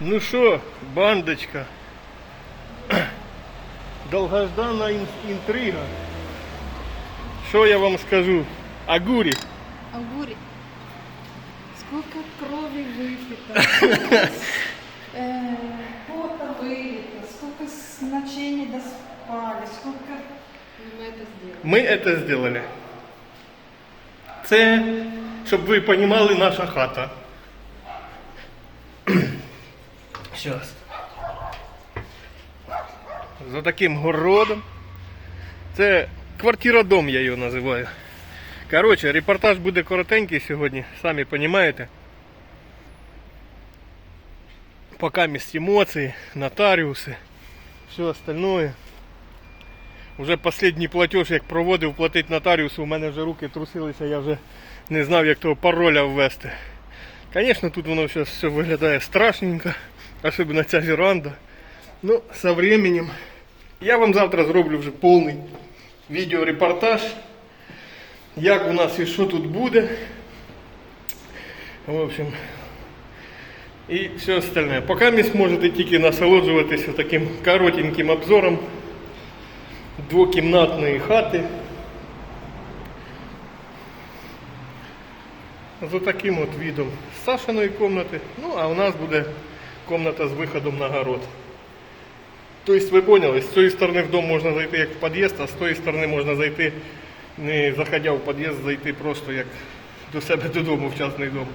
Ну що, бандочка. Долгожданна ін- інтрига. Що я вам скажу? Агурі. Агурі. Сколько крови выпито, э, пота вылито, сколько с- ночей не доспали, сколько... Мы это сделали. Ми це зробили. Це, щоб ви розуміли, наша хата. Зараз. За таким городом. Це квартиродом, я його називаю. Коротше, репортаж буде коротенький сьогодні, самі розумієте. Пока місць емоції, нотаріуси, все остальное. Уже останній платеж, як проводив платити нотаріусу, у мене вже руки трусилися, я вже не знав, як того пароля ввести. Звісно, тут воно зараз все виглядає страшненько, особливо ця веранда. Ну, со временем. Я вам завтра зроблю вже повний відеорепортаж, як у нас і що тут буде. В общем, і все остальне. Поки ви зможете тільки насолоджуватися таким коротеньким обзором двокімнатної хати. За таким от видом з Сашиної кімнати. Ну, а у нас буде Кімната з виходом на город. Тобто ви поняли, з цієї сторони в дом можна зайти як в під'їзд, а з тієї сторони можна зайти, не заходя в під'їзд, зайти просто як до себе додому в частний дом.